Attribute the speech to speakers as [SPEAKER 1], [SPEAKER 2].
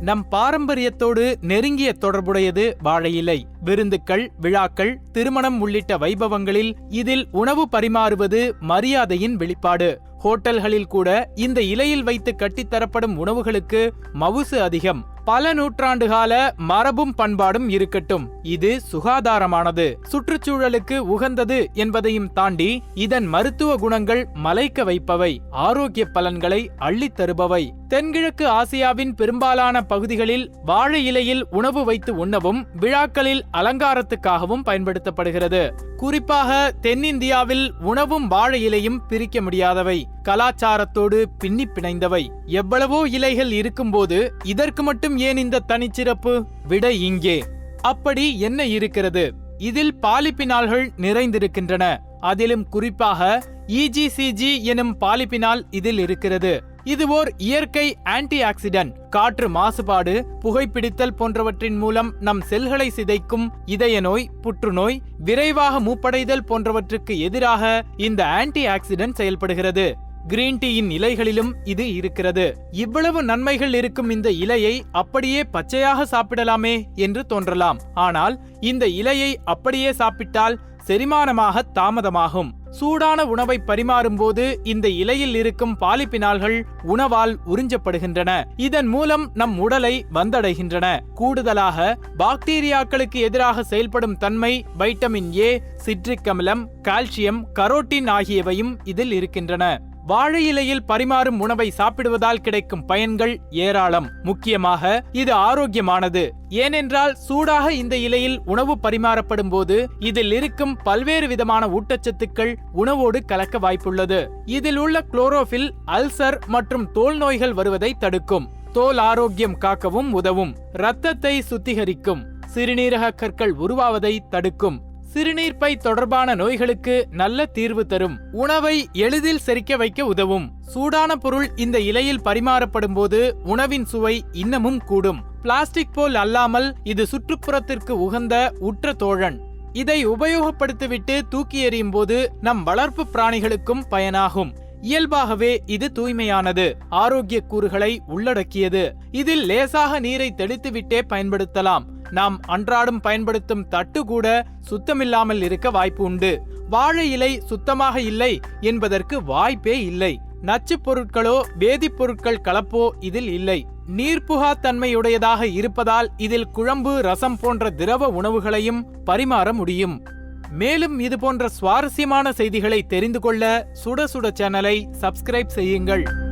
[SPEAKER 1] நம் பாரம்பரியத்தோடு நெருங்கிய தொடர்புடையது வாழை இலை விருந்துக்கள் விழாக்கள் திருமணம் உள்ளிட்ட வைபவங்களில் இதில் உணவு பரிமாறுவது மரியாதையின் வெளிப்பாடு. ஹோட்டல்களில் கூட இந்த இலையில் வைத்து கட்டித்தரப்படும் உணவுகளுக்கு மவுசு அதிகம். பல நூற்றாண்டுகால மரபும் பண்பாடும் இருக்கட்டும். இது சுகாதாரமானது. சுற்றுச்சூழலுக்கு உகந்தது என்பதையும் தாண்டி இதன் மருத்துவ குணங்கள் மலைக்க வைப்பவை. ஆரோக்கிய பலன்களை அள்ளித் தருபவை. தென்கிழக்கு ஆசியாவின் பெரும்பாலான பகுதிகளில் வாழை இலையில் உணவு வைத்து உண்ணவும் விழாக்களில் அலங்காரத்துக்காகவும் பயன்படுத்தப்படுகிறது. குறிப்பாக தென்னிந்தியாவில் உணவும் வாழை இலையும் பிரிக்க முடியாதவை. கலாச்சாரத்தோடு பின்னி பிணைந்தவை. எவ்வளவோ இலைகள் இருக்கும்போது இதற்கு மட்டும் ஏன் இந்த தனிச்சிறப்பு? விடை இங்கே. அப்படி என்ன இருக்கிறது? இதில் பாலிப்பினால்கள் நிறைந்திருக்கின்றன. அதிலும் குறிப்பாக இஜிசிஜி எனும் பாலிப்பினால் இதில் இருக்கிறது. இது ஓர் இயற்கை ஆன்டி ஆக்சிடென்ட் காற்று மாசுபாடு புகைப்பிடித்தல் போன்றவற்றின் மூலம் நம் செல்களை சிதைக்கும் இதய நோய் புற்றுநோய் விரைவாக மூப்படைதல் போன்றவற்றுக்கு எதிராக இந்த ஆன்டி ஆக்சிடென்ட் செயல்படுகிறது. கிரீன் டீயின் இலைகளிலும் இது இருக்கிறது. இவ்வளவு நன்மைகள் இருக்கும் இந்த இலையை அப்படியே பச்சையாக சாப்பிடலாமே என்று தோன்றலாம். ஆனால் இந்த இலையை அப்படியே சாப்பிட்டால் செரிமானமாக தாமதமாகும். சூடான உணவை பரிமாறும்போது இந்த இலையில் இருக்கும் பாலிப்பினால்கள் உணவால் உறிஞ்சப்படுகின்றன. இதன் மூலம் நம் உடலை வந்தடைகின்றன. கூடுதலாக பாக்டீரியாக்களுக்கு எதிராக செயல்படும் தன்மை வைட்டமின் ஏ சிட்ரிக் அமிலம் கால்சியம் கரோட்டின் ஆகியவையும் இதில் இருக்கின்றன. வாழை இலையில் பரிமாறும் உணவை சாப்பிடுவதால் கிடைக்கும் பயன்கள் ஏராளம். முக்கியமாக இது ஆரோக்கியமானது. ஏனென்றால் சூடாக இந்த இலையில் உணவு பரிமாறப்படும் போது இதில் இருக்கும் பல்வேறு விதமான ஊட்டச்சத்துக்கள் உணவோடு கலக்க வாய்ப்புள்ளது. இதில் உள்ள குளோரோஃபில் அல்சர் மற்றும் தோல் நோய்கள் வருவதை தடுக்கும். தோல் ஆரோக்கியம் காக்கவும் உதவும். இரத்தத்தை சுத்திகரிக்கும். சிறுநீரக கற்கள் உருவாவதை தடுக்கும். சிறுநீர்ப்பை தொடர்பான நோய்களுக்கு நல்ல தீர்வு தரும். உணவை எளிதில் செரிக்க வைக்க உதவும். சூடான பொருள் இந்த இலையில் பரிமாறப்படும் போது உணவின் சுவை இன்னமும் கூடும். பிளாஸ்டிக் போல் அல்லாமல் இது சுற்றுப்புறத்திற்கு உகந்த உற்ற தோழன். இதை உபயோகப்படுத்திவிட்டு தூக்கி எறியும் போது நம் வளர்ப்பு பிராணிகளுக்கும் பயனாகும். இயல்பாகவே இது தூய்மையானது. ஆரோக்கிய கூறுகளை உள்ளடக்கியது. இதில் லேசாக நீரை தெளித்துவிட்டே பயன்படுத்தலாம். நாம் அன்றாடம் பயன்படுத்தும் தட்டு கூட சுத்தமில்லாமல் இருக்க வாய்ப்பு உண்டு. வாழை இலை சுத்தமாக இல்லை என்பதற்கு வாய்ப்பே இல்லை. நச்சுப் பொருட்களோ வேதிப்பொருட்கள் கலப்போ இதில் இல்லை. நீர்ப்புகா தன்மையுடையதாக இருப்பதால் இதில் குழம்பு ரசம் போன்ற திரவ உணவுகளையும் பரிமாற முடியும். மேலும் இது போன்ற சுவாரஸ்யமான செய்திகளை தெரிந்து கொள்ள சுட சுட சேனலை சப்ஸ்கிரைப் செய்யுங்கள்.